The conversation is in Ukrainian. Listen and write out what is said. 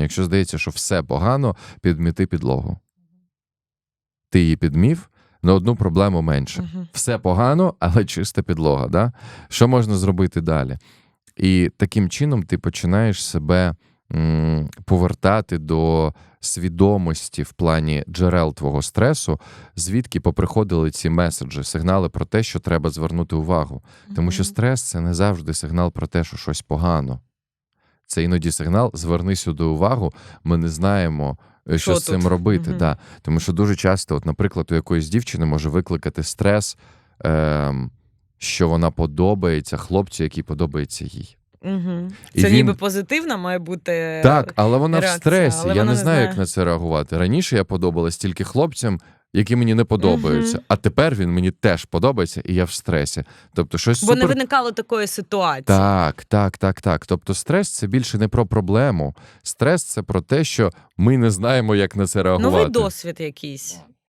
внутрішнє. Якщо здається, що все погано, підміти підлогу. Ти її підмів на одну проблему менше. Мгм. Все погано, але чиста підлога. Да? Що можна зробити далі? І таким чином ти починаєш себе м, повертати до свідомості в плані джерел твого стресу, звідки поприходили ці меседжі, сигнали про те, що треба звернути увагу. Тому що стрес це не завжди сигнал про те, що щось погано. Це іноді сигнал зверни сюди увагу. Ми не знаємо, е, що, Що з цим тут? робити. Мгм. Да. Тому що дуже часто, от, наприклад, у якоїсь дівчини може викликати стрес, ем, що вона подобається хлопцю, який подобається їй. І Це він- ніби позитивна має бути. Так, але вона в стресі. я не знаю, як на це реагувати. Раніше я подобалась тільки хлопцям, які мені не подобаються. Мгм. А тепер він мені теж подобається, і я в стресі. Тобто, щось Бо не виникало такої ситуації. Так, так, так, так. Тобто, стрес це більше не про проблему. Стрес це про те, що ми не знаємо, як на це реагувати. Новий досвід якийсь.